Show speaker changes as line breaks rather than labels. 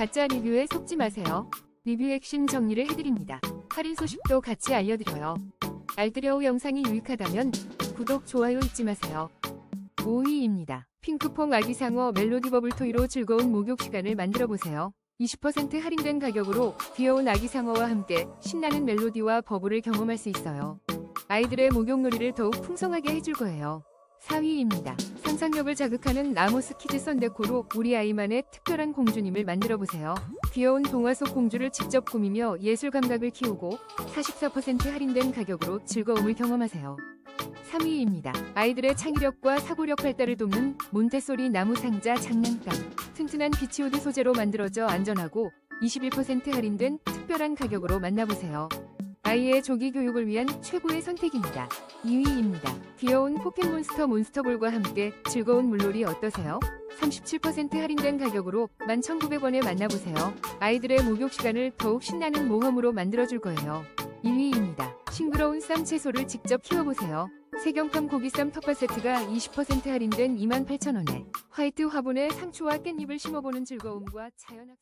가짜 리뷰에 속지 마세요. 리뷰 핵심 정리를 해드립니다. 할인 소식도 같이 알려드려요. 알뜰여우 영상이 유익하다면 구독, 좋아요 잊지 마세요. 5위입니다. 핑크퐁 아기상어 멜로디 버블 토이로 즐거운 목욕 시간을 만들어 보세요. 20% 할인된 가격으로 귀여운 아기상어와 함께 신나는 멜로디와 버블을 경험할 수 있어요. 아이들의 목욕놀이를 더욱 풍성하게 해줄 거예요. 4위입니다. 상상력을 자극하는 나무스 키즈 썬데코로 우리 아이만의 특별한 공주님을 만들어 보세요. 귀여운 동화 속 공주를 직접 꾸미며 예술 감각을 키우고 44% 할인된 가격으로 즐거움을 경험하세요. 3위입니다. 아이들의 창의력과 사고력 발달을 돕는 몬테소리 나무 상자 장난감. 튼튼한 비치우드 소재로 만들어져 안전하고 21% 할인된 특별한 가격으로 만나보세요. 아이의 조기 교육을 위한 최고의 선택입니다. 2위입니다. 귀여운 포켓몬스터 몬스터볼과 함께 즐거운 물놀이 어떠세요? 37% 할인된 가격으로 11,900원에 만나보세요. 아이들의 목욕 시간을 더욱 신나는 모험으로 만들어줄 거예요. 1위입니다. 싱그러운 쌈 채소를 직접 키워보세요. 세경팜 고기쌈 텃밭 세트가 20% 할인된 28,000원에 화이트 화분에 상추와 깻잎을 심어보는 즐거움과 자연학